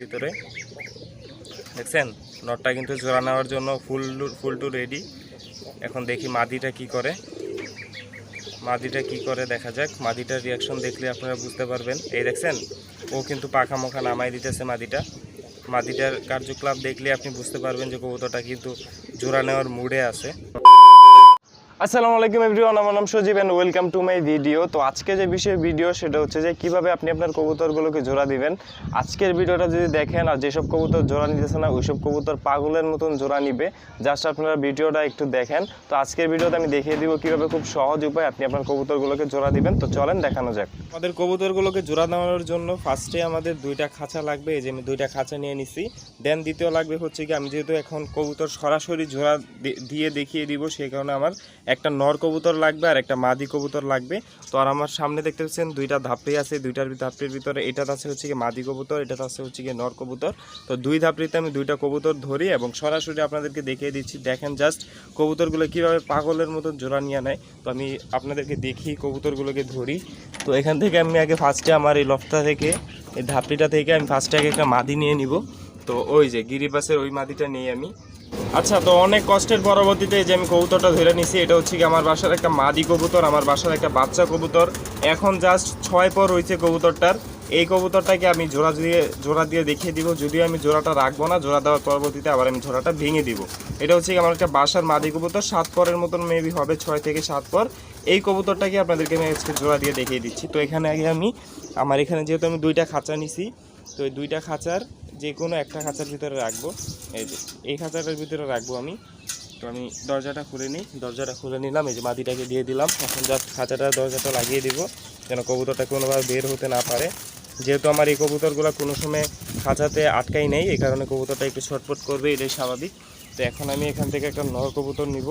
ভিতরে। দেখছেন? নটটা কিন্তু জোড়া নেওয়ার জন্য ফুল ফুল টু রেডি। এখন দেখি মাদিটা কি করে। মাদিটা কি করে দেখা যাক। মাদিটার রিয়াকশন দেখলে আপনারা বুঝতে পারবেন। এই দেখছেন? ও কিন্তু পাখা মোখা নামাই দিতেছে মাদিটা। মাদিটার কার্যকলাপ দেখলে আপনি বুঝতে পারবেন যে কবুতরটা কিন্তু জোড়া নেওয়ার মুডে আছে। আসসালামু আলাইকুম এভরিওয়ান, আমার নাম Sajib and welcome to my video তো আজকে যে বিষয়ে ভিডিও সেটা হচ্ছে যে কীভাবে আপনি আপনার কবুতরগুলোকে জোড়া দিবেন। আজকের ভিডিওটা যদি দেখেন আর যেসব কবুতর জোড়া নিতেছে না, ওইসব কবুতর পাগলের মতন জোড়া নিবে। জাস্ট আপনারা ভিডিওটা একটু দেখেন। তো আজকের ভিডিওতে আমি দেখিয়ে দিব কীভাবে খুব সহজ উপায় আপনি আপনার কবুতরগুলোকে জোড়া দিবেন। তো চলেন দেখানো যাক। আমাদের কবুতরগুলোকে জোড়া দেওয়ার জন্য ফার্স্টে আমাদের দুইটা খাঁচা লাগবে। এই যে আমি দুইটা খাঁচা নিয়ে নিছি। দেন দ্বিতীয় লাগবে হচ্ছে কি আমি যেহেতু এখন কবুতর সরাসরি জোড়া দিয়ে দেখিয়ে দিব, সেই কারণে আমার একটা নর কবুতর লাগবে আর একটা মাদি কবুতর লাগবে। তো আর আমার সামনে দেখতে পাচ্ছেন দুইটা ধাপড়ি আছে, দুইটার ধাপড়ির ভিতরে এটাতে আছে হচ্ছে কি মাদি কবুতর এটাতে আছে হচ্ছে কি নর কবুতর। তো দুই ধাপড়িতে আমি দুইটা কবুতর ধরি এবং সরাসরি আপনাদেরকে দেখিয়ে দিচ্ছি। দেখেন জাস্ট কবুতরগুলো কীভাবে পাগলের মতো জোড়া নিয়ে নেয়। তো আমি আপনাদেরকে দেখি কবুতরগুলোকে ধরি। তো এখান থেকে আমি আগে ফার্স্টে আমার এই লফটা থেকে, এই ধাপড়িটা থেকে আমি ফার্স্টে আগে একটা মাদি নিয়ে নিব। তো ওই যে গিরিবাসের ওই মাদিটা নিয়ে আমি আচ্ছা তো অনেক কষ্টের পরবর্তীতে যে আমি কবুতরটা ধরে নিছি, এটা হচ্ছে কি আমার বাসার একটা মাদি কবুতর, আমার বাসার একটা বাচ্চা কবুতর। এখন জাস্ট ছয় পর রয়েছে কবুতরটার। এই কবুতরটাকে আমি জোড়া দিয়ে জোড়া দিয়ে দেখিয়ে দিব। যদিও আমি জোড়াটা রাখব না, জোড়া দেওয়ার পরবর্তীতে আবার আমি জোড়াটা ভেঙে দিব। এটা হচ্ছে কি আমার একটা বাসার মাদি কবুতর, সাত পরের মতন মেবি হবে, ছয় থেকে সাত পর। এই কবুতরটাকে আপনাদেরকে আমি আজকে জোড়া দিয়ে দেখিয়ে দিচ্ছি। তো এখানে আগে আমি, আমার এখানে যেহেতু আমি দুইটা খাঁচা নিছি, তো এই দুইটা খাঁচার যে কোনো একটা খাঁচার ভিতরে রাখব। এই যে, এই খাঁচাটার ভিতরে রাখব আমি। তো আমি দরজাটা খুলে নিই। দরজাটা খুলে নিলাম, এই যে মাটিটাকে দিয়ে দিলাম। এখন জাস্ট খাঁচাটা, দরজাটা লাগিয়ে দিব, যেন কবুতরটা কোনোভাবে বের হতে না পারে। যেহেতু আমার এই কবুতরগুলো কোনো সময় খাঁচাতে আটকাই নেই, এই কারণে কবুতরটা একটু ছটফট করবে, এটাই স্বাভাবিক। তো এখন আমি এখান থেকে একটা নর কবুতর নিব।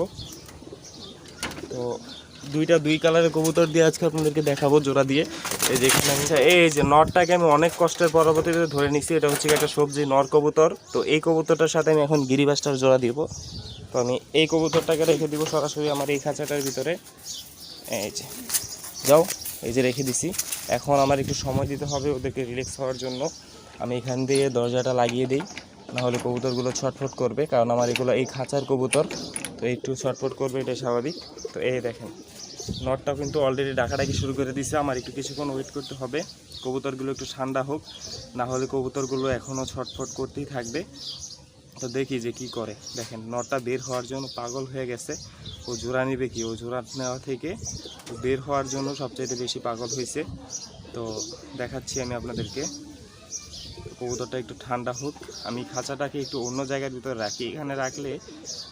তো দুইটা দুই কালারের কবুতর দিয়ে আজকে আপনাদেরকে দেখাবো জোড়া দিয়ে। এই যে এখানে আমি এই যে নরটাকে আমি অনেক কষ্টের পরবর্তীতে ধরে নিচ্ছি এটা হচ্ছে একটা সবজি, নর কবুতর। তো এই কবুতরটার সাথে আমি এখন গিরিবাসটার জোড়া দিব। তো আমি এই কবুতরটাকে রেখে দিব সরাসরি আমার এই খাঁচাটার ভিতরে। এই যে, যাও, এই যে রেখে দিছি। এখন আমার একটু সময় দিতে হবে ওদেরকে রিল্যাক্স হওয়ার জন্য। আমি এখান দিয়ে দরজাটা লাগিয়ে দিই, নাহলে কবুতরগুলো ছটফট করবে, কারণ আমার এগুলো এই খাঁচার কবুতর। তো একটু ছটফট করবে এটা স্বাভাবিক। তো এই দেখেন নটটাও কিন্তু অলরেডি ডাকাডাকি শুরু করে দিছে। আমার একটু কিছুক্ষণ ওয়েট করতে হবে। কবুতরগুলো একটু ঠান্ডা হোক, না হলে কবুতরগুলো এখনও ছটফট করতেই থাকবে। তো দেখি যে কি করে। দেখেন, নটটা বের হওয়ার জন্য পাগল হয়ে গেছে। ও জোড়া নিবে কি? ও জোড়া নেওয়া থেকে ও বের হওয়ার জন্য সবচাইতে বেশি পাগল হয়েছে তো দেখাচ্ছি আমি আপনাদেরকে। কবুতরটা একটু ঠান্ডা হোক। আমি খাঁচাটাকে একটু অন্য জায়গার ভিতরে রাখি। এখানে রাখলে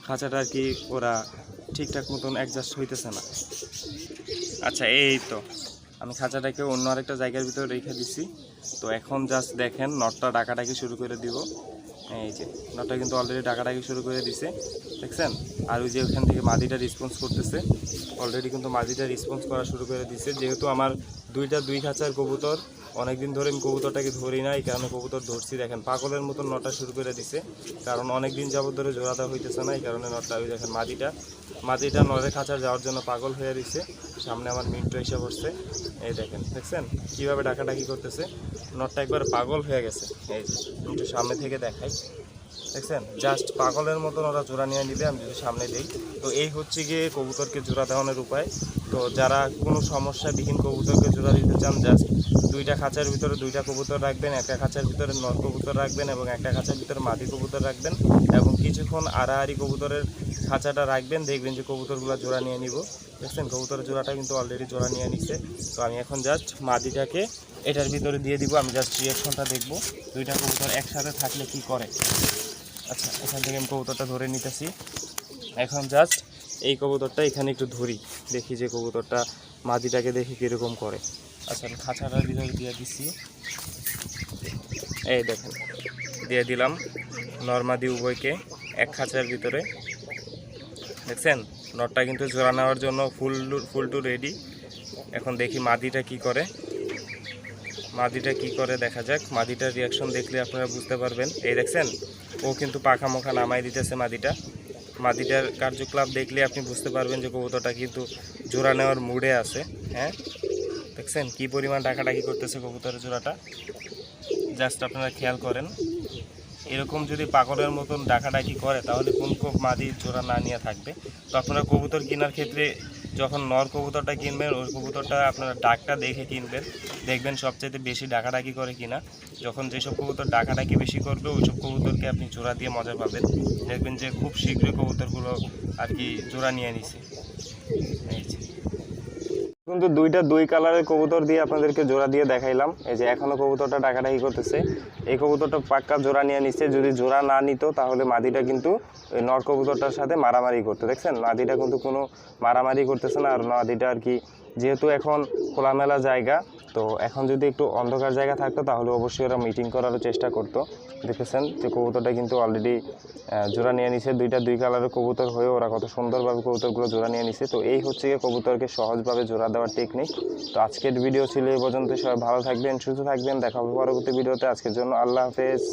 খাঁচাটা আর কি ওরা ঠিকঠাক মতন অ্যাডজাস্ট হইতেছে না। আচ্ছা এই তো। আমি খাঁচাটাকে অন্য আরেকটা জায়গার ভিতরে রেখে দিছি। তো এখন জাস্ট দেখেন নটটা ডাকাটাকে শুরু করে দিব। এই যে নটটা কিন্তু অলরেডি ডাকাটাকে শুরু করে দিছে, দেখছেন? আর ওই যে ওখান থেকে মাদিটা রেসপন্স করতেছে অলরেডি কিন্তু মাদিটা রেসপন্স করা শুরু করে দিছে। যেহেতু আমার দুইটা দুই খাঁচার কবুতর, অনেকদিন ধরে আমি কবুতরটাকে ধরি না, এই কারণে কবুতর ধরছি। দেখেন, পাগলের মতন নটা শুরু করে দিছে, কারণ অনেক দিন যাবত ধরে জোড়া দেওয়া হইতেছে না, এই কারণে নটটা ওই দেখেন মাদিটা মাদিটা নরের খাঁচার যাওয়ার জন্য পাগল হয়ে দিছে সামনে আমার মিন্টু এসে বসছে। এই দেখেন, দেখছেন? কীভাবে ডাকাডাকি করতেছে? নটটা একবার পাগল হয়ে গেছে। এই যে, একটু সামনে থেকে দেখাই। দেখছেন? জাস্ট পাগলের মতন ওরা জোড়া নিয়ে নিবে, আমি যদি সামনে দিই। তো এই হচ্ছে গিয়ে কবুতরকে জোড়া দেওয়ানোর উপায়। তো যারা কোনো সমস্যাবিহীন কবুতরকে জোড়া দিতে চান জাস্ট দুইটা খাঁচার ভিতরে দুইটা কবুতর রাখবেন, একটা খাঁচার ভিতরে নর কবুতর রাখবেন এবং একটা খাঁচার ভিতরে মাটি কবুতর রাখবেন এবং কিছুক্ষণ আড়াআড়ি কবুতরের খাঁচাটা রাখবেন, দেখবেন যে কবুতরগুলো জোড়া নিয়ে নিব। দেখছেন, কবুতরের জোড়াটা কিন্তু অলরেডি জোড়া নিয়ে নিছে। তো আমি এখন জাস্ট মাদিটাকে এটার ভিতরে দিয়ে দিব, আমি জাস্ট রিয়াকশনটা দেখব। দুইটা কবুতর একসাথে থাকলে কি করে? আচ্ছা এখান থেকে আমি কবুতরটা ধরে নিতেছি। এখন জাস্ট এই কবুতরটা এখানে একটু ধরি, দেখি যে কবুতরটা মাদিটাকে দেখি কীরকম করে। আচ্ছা আমি খাঁচাটার ভিতরে দিয়ে দিচ্ছি এই দেখেন, দিয়ে দিলাম। নর্মাদি উভয়কে এক খাঁচার ভিতরে। দেখছেন? নটটা কিন্তু জোড়া নেওয়ার জন্য ফুল ফুল টু রেডি। এখন দেখি মাদিটা কি করে। মাদিটা কি করে দেখা যাক। মাদিটার রিয়াকশন দেখলে আপনারা বুঝতে পারবেন। এই দেখছেন? ও কিন্তু পাখা মোখা নামাই দিতেছে মাদিটা। মাদিটার কার্যকলাপ দেখলে আপনি বুঝতে পারবেন যে কবুতরটা কিন্তু জোড়া নেওয়ার মুডে আছে। হ্যাঁ? দেখছেন? কি পরিমাণ ডাকাডাকি করতেছে কবুতরের জোড়াটা। জাস্ট আপনারা খেয়াল করেন। এরকম যদি পাগলের মতন ডাকাডাকি করে, তাহলে কোন কোপ মাদি জোড়া না নিয়ে থাকবে? তো আপনারা কবুতর কেনার ক্ষেত্রে যখন নর কবুতরটা কিনবেন, ওই কবুতরটা আপনারা ডাকটা দেখে কিনবেন। দেখবেন সবচেয়ে বেশি ডাকাডাকি করে কিনা। যখন যেসব কবুতর ডাকাডাকি বেশি করবে, ওইসব কবুতরকে আপনি জোড়া দিয়ে মজা পাবেন। দেখবেন যে খুব শীঘ্রই কবুতরগুলো আর কি জোড়া নিয়ে নিছে। কিন্তু দুইটা দুই কালারের কবুতর দিয়ে আপনাদেরকে জোড়া দিয়ে দেখাইলাম। এই যে এখনও কবুতরটা ডাকাডাকি করতেছে। এই কবুতরটা পাক্কা জোড়া নিয়ে নিচ্ছে যদি জোড়া না নিত, তাহলে মাদিটা কিন্তু ওই নর কবুতরটার সাথে মারামারি করতো। দেখছেন? মাদিটা কিন্তু কোনো মারামারি করতেছে না। আর মাদিটা আর কি, যেহেতু এখন খোলামেলা জায়গা তো এখন যদি একটু অন্ধকার জায়গা থাকতো, তাহলে অবশ্যই ওরা মিটিং করার চেষ্টা করতো। দেখেছেন যে কবুতরটা কিন্তু অলরেডি জোড়া নিয়ে নিছে। দুইটা দুই কালারের কবুতর হয়ে ওরা কত সুন্দরভাবে কবুতরগুলো জোড়া নিয়ে নিছে। তো এই হচ্ছে গিয়ে কবুতরকে সহজভাবে জোড়া দেওয়ার টেকনিক তো আজকের ভিডিও ছিল এই পর্যন্ত সবাই ভালো থাকবেন, সুস্থ থাকবেন। দেখা হবে পরবর্তী ভিডিওতে আজকের জন্য আল্লাহ হাফেজ।